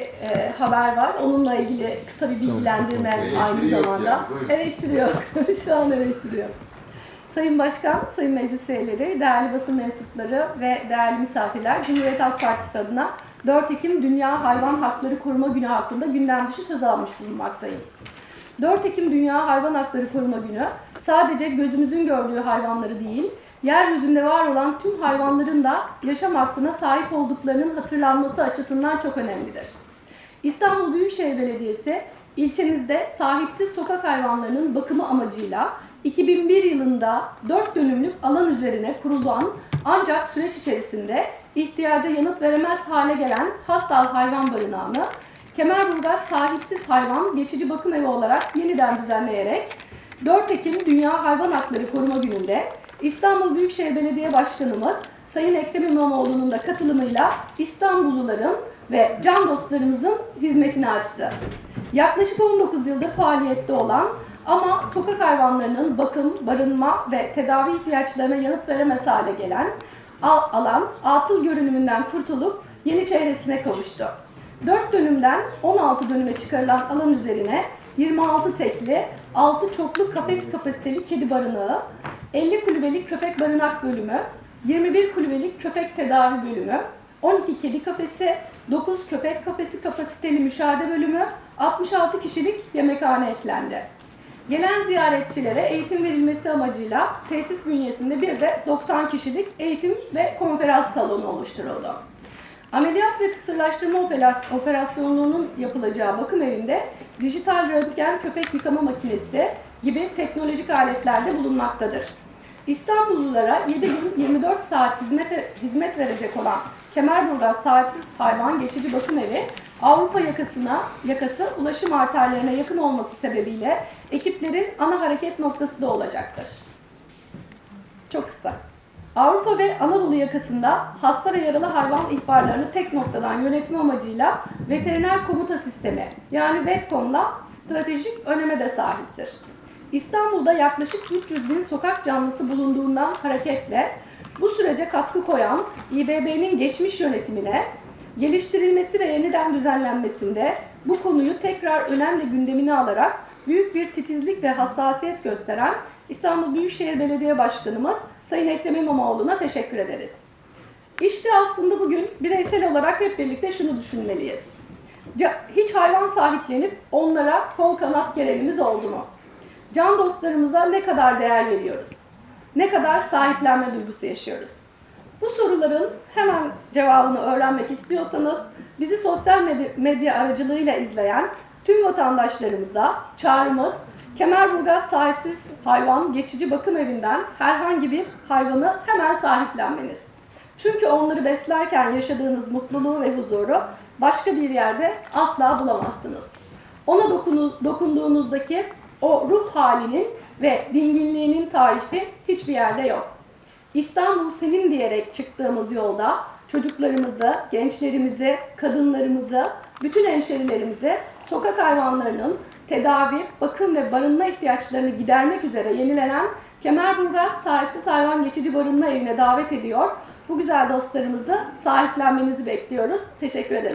e, haber var. Onunla ilgili kısa bir bilgilendirme aynı zamanda. yani, eleştiriyor. Şu an eleştiriyor. Sayın Başkan, Sayın Meclis Üyeleri, değerli basın mensupları ve değerli misafirler, Cumhuriyet Halk Partisi adına 4 Ekim Dünya Hayvan Hakları Koruma Günü hakkında gündem dışı söz almış bulunmaktayım. 4 Ekim Dünya Hayvan Hakları Koruma Günü sadece gözümüzün gördüğü hayvanları değil, yeryüzünde var olan tüm hayvanların da yaşam hakkına sahip olduklarının hatırlanması açısından çok önemlidir. İstanbul Büyükşehir Belediyesi ilçemizde sahipsiz sokak hayvanlarının bakımı amacıyla 2001 yılında 4 dönümlük alan üzerine kurulan ancak süreç içerisinde ihtiyaca yanıt veremez hale gelen Hastal Hayvan Barınağı'nı Kemerburgaz Sahipsiz Hayvan Geçici Bakım Evi olarak yeniden düzenleyerek 4 Ekim Dünya Hayvan Hakları Koruma Günü'nde İstanbul Büyükşehir Belediye Başkanımız Sayın Ekrem İmamoğlu'nun da katılımıyla İstanbulluların ve can dostlarımızın hizmetine açtı. Yaklaşık 19 yıldır faaliyette olan ama sokak hayvanlarının bakım, barınma ve tedavi ihtiyaçlarına yanıt veremez hale gelen al- alan atıl görünümünden kurtulup yeni çehresine kavuştu. 4 dönümden 16 dönüme çıkarılan alan üzerine 26 tekli, 6 çoklu kafes kapasiteli kedi barınağı, 50 kulübelik köpek barınak bölümü, 21 kulübelik köpek tedavi bölümü, 12 kedi kafesi, 9 köpek kafesi kapasiteli müşahede bölümü, 66 kişilik yemekhane eklendi. Gelen ziyaretçilere eğitim verilmesi amacıyla tesis bünyesinde bir de 90 kişilik eğitim ve konferans salonu oluşturuldu. Ameliyat ve kısırlaştırma operas- operasyonunun yapılacağı bakım evinde dijital röntgen köpek yıkama makinesi gibi teknolojik aletler de bulunmaktadır. İstanbullulara 7 gün 24 saat hizmet, hizmet verecek olan Kemerburgaz Sahipsiz Hayvan Geçici Bakım Evi Avrupa yakasına yakası ulaşım arterlerine yakın olması sebebiyle ekiplerin ana hareket noktası da olacaktır. Çok kısa. Avrupa ve Anadolu yakasında hasta ve yaralı hayvan ihbarlarını tek noktadan yönetme amacıyla veteriner komuta sistemi yani VETCOM'la stratejik öneme de sahiptir. İstanbul'da yaklaşık 300 bin sokak canlısı bulunduğundan hareketle bu sürece katkı koyan İBB'nin geçmiş yönetimine geliştirilmesi ve yeniden düzenlenmesinde bu konuyu tekrar önemli gündemine alarak büyük bir titizlik ve hassasiyet gösteren İstanbul Büyükşehir Belediye Başkanımız Sayın Ekrem İmamoğlu'na teşekkür ederiz. İşte aslında bugün bireysel olarak hep birlikte şunu düşünmeliyiz. Hiç hayvan sahiplenip onlara kol kanat gerenimiz oldu mu? Can dostlarımıza ne kadar değer veriyoruz? Ne kadar sahiplenme duygusu yaşıyoruz? Bu soruların hemen cevabını öğrenmek istiyorsanız bizi sosyal medya aracılığıyla izleyen tüm vatandaşlarımıza çağrımız Kemerburgaz Sahipsiz Hayvan Geçici Bakım Evi'nden herhangi bir hayvanı hemen sahiplenmeniz. Çünkü onları beslerken yaşadığınız mutluluğu ve huzuru başka bir yerde asla bulamazsınız. Ona dokunduğunuzdaki o ruh halinin ve dinginliğinin tarifi hiçbir yerde yok. İstanbul senin diyerek çıktığımız yolda çocuklarımızı, gençlerimizi, kadınlarımızı, bütün hemşerilerimizi sokak hayvanlarının tedavi, bakım ve barınma ihtiyaçlarını gidermek üzere yenilenen Kemerburgaz Sahipsiz Hayvan Geçici Barınma Evi'ne davet ediyor. Bu güzel dostlarımızı sahiplenmenizi bekliyoruz. Teşekkür ederim.